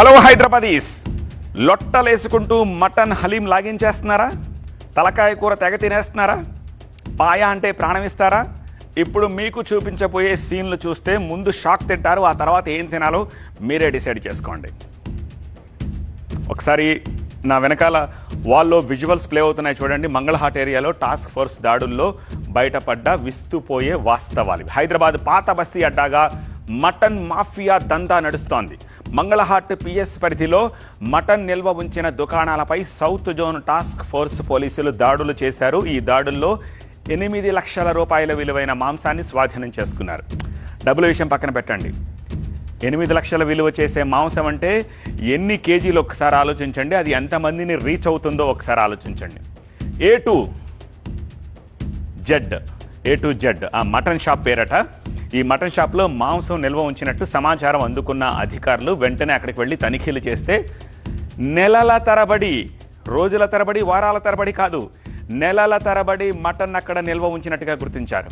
Hello Hyderabadis. లొట్టలేసుకుంటూ mutton haleem లాగించేస్తున్నారా? తలకాయ కూర తెగ తినేస్తున్నారా? పాయ అంటే ప్రాణమిస్తారా? ఇప్పుడు మీకు చూపించబోయే సీన్లు చూస్తే ముందు షాక్ తింటారు ఆ తర్వాత ఏం తినాలో మీరే డిసైడ్ చేసుకోండి. ఒకసారి నా వెనకాల వాల్లో విజువల్స్ ప్లే అవుతున్నాయి చూడండి. మంగళహాట్ ఏరియాలో టాస్క్ ఫోర్స్ దాడుల్లో బయటపడ్డ విస్తుపోయే వాస్తవాలు. హైదరాబాద్ పాత బస్తీ అడ్డాగా మటన్ మాఫియా దందా నడుస్తోంది. మంగళహాట్ పిఎస్ పరిధిలో మటన్ నిల్వ ఉంచిన దుకాణాలపై సౌత్ జోన్ టాస్క్ ఫోర్స్ పోలీసులు దాడులు చేశారు. ఈ దాడుల్లో ఎనిమిది లక్షల రూపాయల విలువైన మాంసాన్ని స్వాధీనం చేసుకున్నారు. డబ్బుల విషయం పక్కన పెట్టండి. ఎనిమిది లక్షల విలువ చేసే మాంసం అంటే ఎన్ని కేజీలు ఒకసారి ఆలోచించండి. అది ఎంతమందిని రీచ్ అవుతుందో ఒకసారి ఆలోచించండి. A to Z A to Z ఆ మటన్ షాప్ పేరట ఈ మటన్ షాప్లో మాంసం నిల్వ ఉంచినట్టు సమాచారం అందుకున్న అధికారులు వెంటనే అక్కడికి వెళ్ళి తనిఖీలు చేస్తే నెలల తరబడి రోజుల తరబడి వారాల తరబడి కాదు నెలల తరబడి మటన్ అక్కడ నిల్వ ఉంచినట్టుగా గుర్తించారు.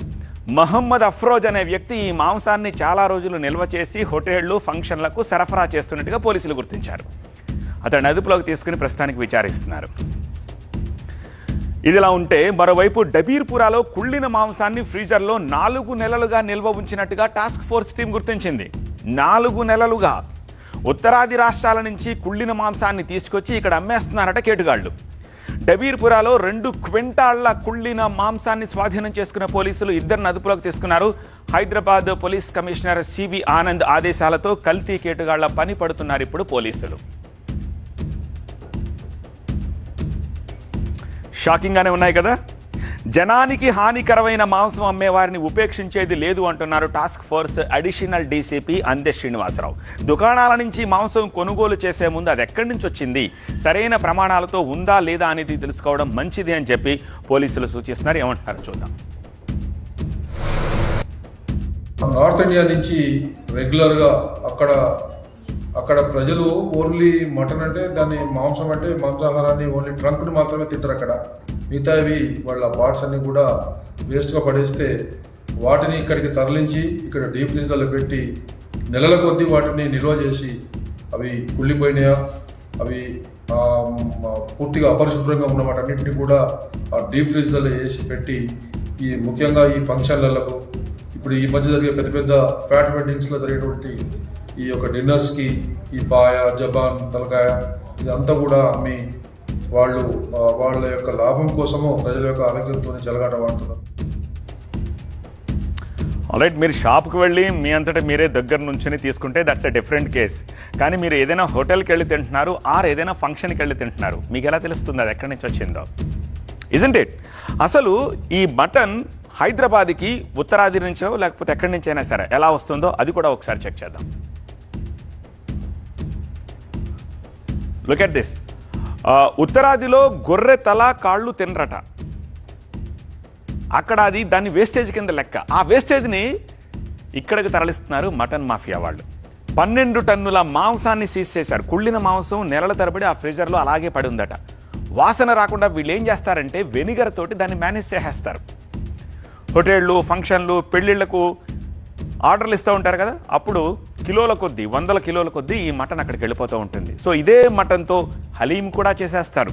మహమ్మద్ అఫ్రోజ్ అనే వ్యక్తి ఈ మాంసాన్ని చాలా రోజులు నిల్వ చేసి హోటళ్ళు ఫంక్షన్లకు సరఫరా చేస్తున్నట్టుగా పోలీసులు గుర్తించారు. అతను అదుపులోకి తీసుకుని ప్రస్తుతానికి విచారిస్తున్నారు. ఇదిలా ఉంటే మరోవైపు డబీర్పురాలో కుళ్ళిన మాంసాన్ని ఫ్రీజర్లో నాలుగు నెలలుగా నిల్వ ఉంచినట్టుగా టాస్క్ ఫోర్స్ టీం గుర్తించింది. నాలుగు నెలలుగా. ఉత్తరాది రాష్ట్రాల నుంచి కుళ్ళిన మాంసాన్ని తీసుకొచ్చి ఇక్కడ అమ్మేస్తున్నారట కేటుగాళ్ళు డబీర్పురాలో రెండు క్వింటాళ్ళ కుళ్ళిన మాంసాన్ని స్వాధీనం చేసుకున్న పోలీసులు ఇద్దరిని అదుపులోకి తీసుకున్నారు. Hyderabad police commissioner CB Anand ఆదేశాలతో కల్తీ కేటుగాళ్ళ పని పడుతున్నారు ఇప్పుడు పోలీసులు. షాకింగ్గానే ఉన్నాయి కదా? జనానికి హానికరమైన మాంసం అమ్మేవారిని ఉపేక్షించేది లేదు అంటున్నారు టాస్క్ ఫోర్స్ అడిషనల్ డీసీపీ అందే శ్రీనివాసరావు. దుకాణాల నుంచి మాంసం కొనుగోలు చేసే ముందు అది ఎక్కడి నుంచి వచ్చింది? సరైన ప్రమాణాలతో ఉందా లేదా అనేది తెలుసుకోవడం మంచిది అని చెప్పి పోలీసులు సూచిస్తున్నారు. ఏమంటున్నారు చూద్దాం. నార్త్ ఇండియా నుంచి రెగ్యులర్గా అక్కడ అక్కడ ప్రజలు ఓన్లీ మటన్ అంటే దాన్ని మాంసం అంటే మాంసాహారాన్ని ఓన్లీ ట్రంక్ని మాత్రమే తింటారు అక్కడ. మిగతావి వాళ్ళ పార్ట్స్ అన్ని కూడా వేస్ట్గా పడేస్తే వాటిని ఇక్కడికి తరలించి ఇక్కడ డీప్ ఫ్రీజ్లలో పెట్టి నెలల కొద్దీ వాటిని నిల్వ చేసి అవి కుళ్ళిపోయినాయా అవి పూర్తిగా అపరిశుభ్రంగా ఉన్న వాటన్నింటినీ కూడా ఆ డీప్ ఫ్రీజ్లలో వేసి పెట్టి ఈ ముఖ్యంగా ఈ ఫంక్షన్లకు ఇప్పుడు ఈ మధ్య జరిగే పెద్ద పెద్ద ఫ్యాట్ వెడ్డింగ్స్లో జరిగేటువంటి ఈ యొక్క డిన్నర్స్కి ఈ పాయ జబాన్ తలకాయ ఇదంతా కూడా అమ్మి వాళ్ళు వాళ్ళ యొక్క లాభం కోసము ప్రజల యొక్క ఆరోగ్యంతో చెలగాట వాడుతున్నారు. ఆల్రైట్ మీరు షాప్కి వెళ్ళి మీ అంతటా మీరే దగ్గర నుంచుని తీసుకుంటే దట్స్ ఎ డిఫరెంట్ కేస్ కానీ మీరు ఏదైనా హోటల్కి వెళ్ళి తింటున్నారు ఆర్ ఏదైనా ఫంక్షన్కి వెళ్ళి తింటున్నారు మీకు ఎలా తెలుస్తుంది అది ఎక్కడి నుంచి వచ్చిందో? ఇజంట్ ఇట్ అసలు ఈ మటన్ హైదరాబాద్కి ఉత్తరాది నుంచో లేకపోతే ఎక్కడి నుంచైనా సరే ఎలా వస్తుందో అది కూడా ఒకసారి చెక్ చేద్దాం. లుక్ ఎట్ దిస్ ఉత్తరాదిలో గొర్రె తల కాళ్ళు తినరట. అక్కడ అది దాన్ని వేస్టేజ్ కింద లెక్క. ఆ వేస్టేజ్ని ఇక్కడికి తరలిస్తున్నారు మటన్ మాఫియా వాళ్ళు. పన్నెండు టన్నుల మాంసాన్ని సీజ్ చేశారు. కుళ్ళిన మాంసం నెలల తరబడి ఆ ఫ్రీజర్లో అలాగే పడి ఉందట. వాసన రాకుండా వీళ్ళు ఏం చేస్తారంటే వెనిగర్ తోటి దాన్ని మేనేజ్ చేసేస్తారు. హోటళ్ళు ఫంక్షన్లు పెళ్ళిళ్ళకు ఆర్డర్లు ఇస్తూ ఉంటారు కదా అప్పుడు కిలోల కొద్దీ వందల కిలోల కొద్దీ ఈ మటన్ అక్కడికి వెళ్ళిపోతూ ఉంటుంది. సో ఇదే మటన్తో హలీం కూడా చేసేస్తారు.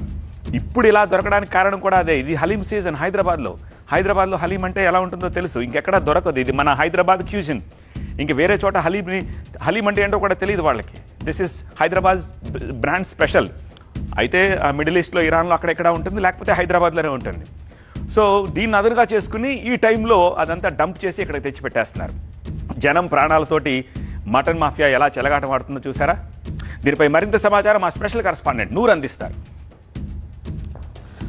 ఇప్పుడు ఇలా దొరకడానికి కారణం కూడా అదే ఇది హలీం సీజన్ హైదరాబాద్లో. హైదరాబాద్లో హలీం అంటే ఎలా ఉంటుందో తెలుసు. ఇంకెక్కడా దొరకదు ఇది మన హైదరాబాద్ క్యూజన్. ఇంక వేరే చోట హలీంని హలీం అంటే ఏంటో కూడా తెలియదు వాళ్ళకి. This is Hyderabad brand special. అయితే ఆ మిడిల్ ఈస్ట్లో ఇరాన్లో అక్కడెక్కడ ఉంటుంది లేకపోతే హైదరాబాద్లోనే ఉంటుంది. సో దీన్ని అదురుగా చేసుకుని ఈ టైంలో అదంతా డంప్ చేసి ఇక్కడ తెచ్చిపెట్టేస్తున్నారు. జనం ప్రాణాలతోటి మటన్ మాఫియా ఎలా చెలగాటమాడుతుందో చూసారా? దీనిపై మరింత సమాచారం మా స్పెషల్ కరస్పాండెంట్ నూరు అందిస్తారు.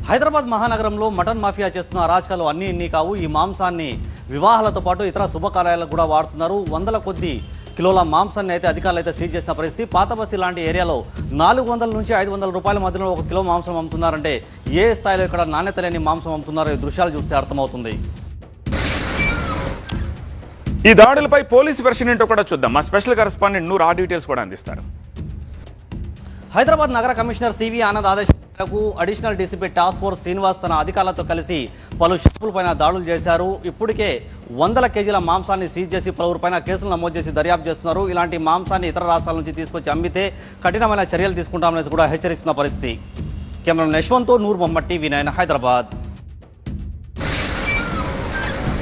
హైదరాబాద్ మహానగరంలో మటన్ మాఫియా చేస్తున్న అరాచకాలు అన్నీ ఇన్ని కావు. ఈ మాంసాన్ని వివాహాలతో పాటు ఇతర శుభకార్యాలకు కూడా వాడుతున్నారు. వందల కొద్ది కిలోల మాంసాన్ని అయితే అధికారులు అయితే సీజ్ చేసిన పరిస్థితి. పాతబస్తి లాంటి ఏరియాలో నాలుగు వందల నుంచి ఐదు వందల రూపాయల మధ్యలో ఒక కిలో మాంసం అమ్ముతున్నారంటే ఏ స్థాయిలో ఇక్కడ నాణ్యత లేని మాంసం అమ్ముతున్నారో ఈ దృశ్యాలు చూస్తే అర్థమవుతుంది. ఈ దాడులపై పోలీసు వెర్షన్ ఏంటో కూడా చూద్దాం. మా స్పెషల్ కరెస్పాండెంట్ నూరు ఆ డీటెయిల్స్ కూడా అందిస్తారు. హైదరాబాద్ నగర కమిషనర్ సివి ఆనంద్ ఆదేశం మేరకు additional DCP task force Srinivas తన అధికారులతో కలిసి పలు షాపులపైన దాడులు చేశారు. ఇప్పటికే వందల కేజీల మాంసాన్ని సీజ్ చేసి పలువురిపైన కేసులు నమోదు చేసి దర్యాప్తు చేస్తున్నారు. ఇలాంటి మాంసాన్ని ఇతర రాష్ట్రాల నుంచి తీసుకొచ్చి అమ్మితే కఠినమైన చర్యలు తీసుకుంటామనేసి కూడా హెచ్చరిస్తున్న పరిస్థితి. Camera Yashwant Noor Mohammed TV nine Hyderabad.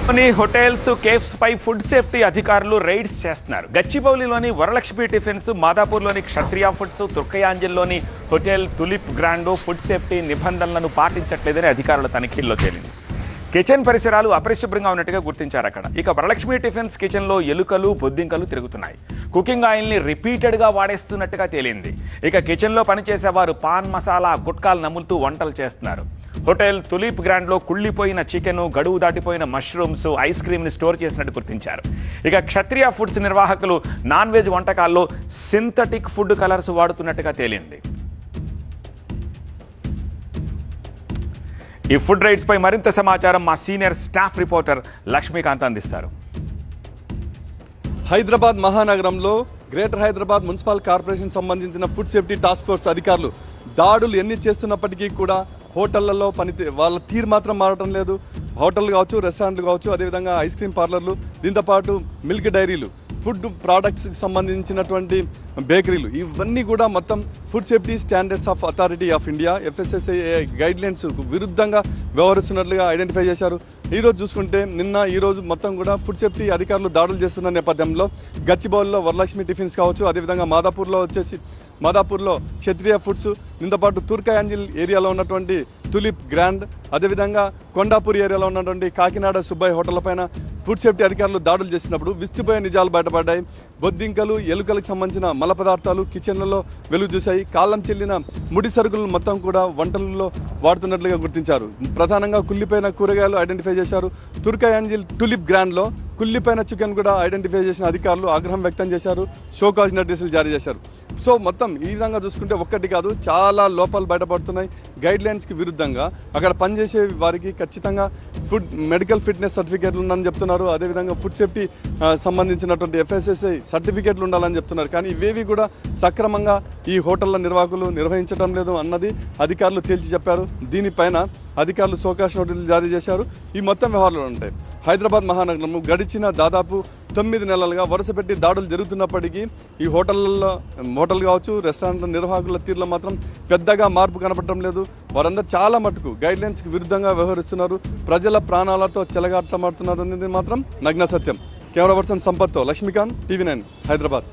లోని హోటల్స్ కేఫ్స్ పై ఫుడ్ సేఫ్టీ అధికారులు రైడ్స్ చేస్తున్నారు. గచ్చిబౌలిలోని వరలక్ష్మి టిఫిన్స్ మాదాపూర్లోని క్షత్రియ ఫుడ్స్ తుర్కయాంజల్లోని హోటల్ తులిప్ గ్రాండో ఫుడ్ సేఫ్టీ నిబంధనలను పాటించట్లేదని అధికారుల తనిఖీల్లో తేలింది. కిచెన్ పరిసరాలు అపరిశుభ్రంగా ఉన్నట్టుగా గుర్తించారు అక్కడ. ఇక వరలక్ష్మి టిఫిన్స్ కిచెన్లో ఎలుకలు బొద్దింకలు తిరుగుతున్నాయి. కుకింగ్ ఆయిల్ని రిపీటెడ్గా వాడేస్తున్నట్టుగా తేలింది. ఇక కిచెన్లో పనిచేసేవారు పాన్ మసాలా గుట్కాలు నములుతూ వంటలు చేస్తున్నారు. హోటల్ తులీప్ గ్రాండ్లో కుళ్ళిపోయిన చికెన్ గడువు దాటిపోయిన మష్రూమ్స్ ఐస్ క్రీమ్ని స్టోర్ చేసినట్టు గుర్తించారు. ఇక క్షత్రియ ఫుడ్స్ నిర్వాహకులు నాన్ వెజ్ వంటకాల్లో సింథటిక్ ఫుడ్ కలర్స్ వాడుతున్నట్టుగా తేలింది. ఈ ఫుడ్ రైట్స్ పై మరింత సమాచారం మా సీనియర్ స్టాఫ్ రిపోర్టర్ లక్ష్మీకాంత్ అందిస్తారు. హైదరాబాద్ మహానగరంలో గ్రేటర్ హైదరాబాద్ మున్సిపల్ కార్పొరేషన్ సంబంధించిన ఫుడ్ సేఫ్టీ టాస్క్ ఫోర్స్ అధికారులు దాడులు ఎన్ని చేస్తున్నప్పటికీ కూడా హోటళ్ళలో పని వాళ్ళ తీరు మాత్రం మారటం లేదు. హోటల్ కావచ్చు రెస్టారెంట్లు కావచ్చు అదేవిధంగా ఐస్ క్రీమ్ పార్లర్లు దీంతోపాటు మిల్క్ డైరీలు ఫుడ్ ప్రోడక్ట్స్కి సంబంధించినటువంటి బేకరీలు ఇవన్నీ కూడా మొత్తం food safety standards of authority of India FSSI guidelines విరుద్ధంగా వ్యవహరిస్తున్నట్లుగా ఐడెంటిఫై చేశారు. ఈరోజు చూసుకుంటే నిన్న ఈరోజు మొత్తం కూడా ఫుడ్ సేఫ్టీ అధికారులు దాడులు చేస్తున్న నేపథ్యంలో గచ్చిబౌల్లో వరలక్ష్మి టిఫిన్స్ కావచ్చు అదేవిధంగా మాదాపూర్లో వచ్చేసి మాదాపూర్లో క్షత్రియ ఫుడ్స్ దీంతో తూర్కాయాంజిల్ ఏరియాలో ఉన్నటువంటి తులిప్ గ్రాండ్. అదేవిధంగా కొండాపూర్ ఏరియాలో ఉన్నటువంటి కాకినాడ సుబ్బయ్య హోటల్ పైన ఫుడ్ సేఫ్టీ అధికారులు దాడులు చేసినప్పుడు విస్తుపోయే నిజాలు బయటపడ్డాయి. బొద్దింకలు ఎలుకలకు సంబంధించిన మల పదార్థాలు కిచెన్లలో వెలుగు చూశాయి. కాలం చెల్లిన ముడి సరుకులను మొత్తం కూడా వంటలలో వాడుతున్నట్లుగా గుర్తించారు. ప్రధానంగా కుళ్ళిపోయిన కూరగాయలు ఐడెంటిఫై చేశారు. తుర్కాయాంజిల్ టులిప్ గ్రాండ్లో కుళ్ళిపోయిన చికెన్ కూడా ఐడెంటిఫై చేసిన అధికారులు ఆగ్రహం వ్యక్తం చేశారు. షోకాజ్ నోటీసులు జారీ చేశారు. సో మొత్తం ఈ విధంగా చూసుకుంటే ఒక్కటి కాదు చాలా లోపాలు బయటపడుతున్నాయి. గైడ్ లైన్స్కి విరుద్ధంగా అక్కడ పనిచేసే వారికి ఖచ్చితంగా ఫుడ్ మెడికల్ ఫిట్నెస్ సర్టిఫికేట్లు ఉందని చెప్తున్నారు. అదేవిధంగా ఫుడ్ సేఫ్టీ సంబంధించినటువంటి ఎఫ్ఎస్ఎస్ఐ సర్టిఫికేట్లు ఉండాలని చెప్తున్నారు. కానీ ఇవేవి కూడా సక్రమంగా ఈ హోటళ్ళ నిర్వాహకులు నిర్వహించడం లేదు అన్నది అధికారులు తేల్చి చెప్పారు. దీనిపైన అధికారులు సోకాష్ నోటీసులు జారీ చేశారు. ఈ మొత్తం వ్యవహారాలు ఉంటాయి. హైదరాబాద్ మహానగరంలో గడిచిన దాదాపు తొమ్మిది నెలలుగా వరుసపెట్టి దాడులు జరుగుతున్నప్పటికీ ఈ హోటళ్ళల్లో హోటల్ కావచ్చు రెస్టారెంట్ నిర్వాహకుల తీరులో మాత్రం పెద్దగా మార్పు కనపడటం లేదు. వారందరూ చాలా మటుకు గైడ్లైన్స్కి విరుద్ధంగా వ్యవహరిస్తున్నారు. ప్రజల ప్రాణాలతో చెలగాటమాడుతున్నారు అనేది మాత్రం నగ్న సత్యం. కెమెరా పర్సన్ సంపత్తో లక్ష్మీకాంత్ టీవీ నైన్ హైదరాబాద్.